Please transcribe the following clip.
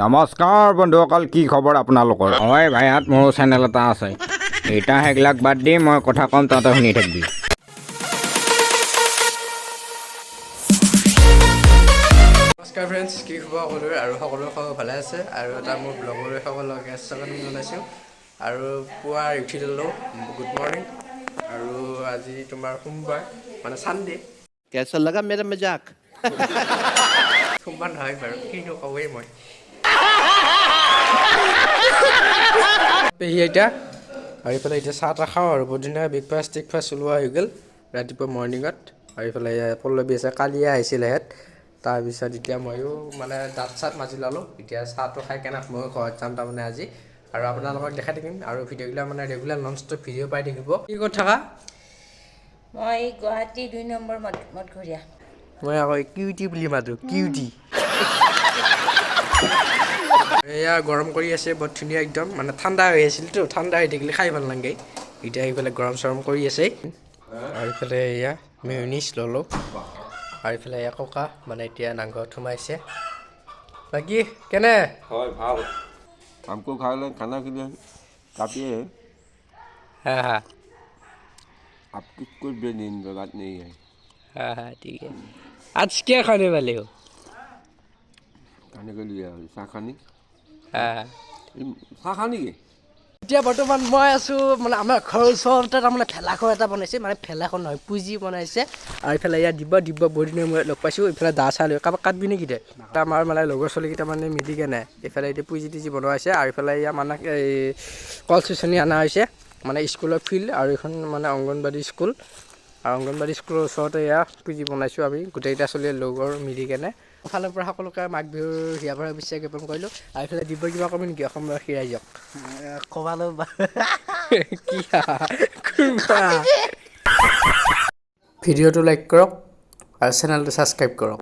নমস্কাৰ বন্ধুসকল কি খবৰ আপোনালোকৰ? হয় ভাইহাত মোৰ চেনেল এটা আছে। এতিয়া সেইবিলাক বাদ দি মই কথা ক'ম তহঁতে শুনি থাকিবি। নমস্কাৰ ফ্ৰেণ্ডছ কি খবৰ সকলোৰে? আৰু সকলোৰে খবৰ ভালে আছে? আৰু এটা মোৰ ব্লগৰে সকলক স্বাগতম জনাইছোঁ। আৰু পুৱা উঠি ল'লোঁ। গুড মৰ্ণিং আৰু আজি তোমাৰ সোমবাৰ মানে ছানডে কেঞ্চল লগা মেৰা মেজাক সোমবাৰ নহয় বাৰু কিনো ক'বই মই। পেহী এতিয়া আৰু এইফালে এতিয়া চাহ তাহ খাওঁ আৰু বহুত দিনা ব্ৰেকফাষ্ট চেকফাষ্ট চলোৱা হৈ গ'ল ৰাতিপুৱা মৰ্ণিঙত আৰু এইফালে পল্লৱী আছে কালিয়ে আহিছিলে হেঁত তাৰপিছত এতিয়া ময়ো মানে দাঁত চাত মাজি ল'লোঁ। এতিয়া চাহটো খাই কেনে ময়ো ঘৰত যাম তাৰমানে আজি। আৰু আপোনালোকক দেখাই থাকিম। আৰু ভিডিঅ'বিলাক মানে ৰেগুলাৰ নন ষ্টপ ভিডিঅ' পাই থাকিব। কি ক'ত থাকা? মই গুৱাহাটী দুই নম্বৰ মঠ মঠঘৰীয়া। মই আকৌ কিউটি বুলি মাতো কিউটি এয়া গৰম কৰি আছে বৰ ধুনীয়া একদম মানে ঠাণ্ডা হৈ আছিলতো ঠাণ্ডা হৈ থাকিলে খাই ভাল লাগে এতিয়া এইফালে গৰম চৰম কৰি আছে আৰু এইফালে এয়া মেয়নিছ ল'লোঁ আৰু এইফালে এয়া ককা মানে এতিয়া নামঘৰত সোমাইছে বাকী কেনে হয় ভাল हमको खा लें खाना के लिए काफ़ी है হা হা आपकी कुछ भी नींद बात नहीं है হা হা ঠিক আছে আজ কে খানে वाले हो खाने के लिए चाह खानी হা চাহ এতিয়া বৰ্তমান মই আছোঁ মানে আমাৰ ঘৰৰ ওচৰতে তাৰমানে ভেলাঘৰ এটা বনাইছে মানে ভেলাঘৰ নহয় পুঁজি বনাইছে। আৰু ইফালে ইয়াত দিব দিব বহুত দিনৰ মূৰত লগ পাইছোঁ ইফালে দা চা লৈ কাৰোবাক কাটবি নেকি দে আমাৰ মানে লগৰ ছোৱালীকেইটা মানে মিলি কেনে এইফালে এতিয়া পুঁজি টুজি বনোৱা হৈছে আৰু ইফালে ইয়াৰ মানে এই কল চুচনি অনা হৈছে মানে স্কুলৰ ফিল্ড আৰু এইখন মানে অংগনবাদী স্কুল। আৰু অংগনবাদী স্কুলৰ ওচৰতে এয়া পুঁজি বনাইছোঁ আমি গোটেইকেইটা ছোৱালীয়ে লগৰ মিলি কেনে ফালৰ পৰা সকলোকে মাঘ বিহুৰ হিয়া ভৰা বিশ্বাস জ্ঞাপন কৰিলোঁ। আৰু এইফালে দিব্যই কিবা কমি নেকি? অসমৰ সিৰাই যাওক ক'বালৈ ভিডিঅ'টো লাইক কৰক আৰু চেনেলটো ছাবস্ক্ৰাইব কৰক।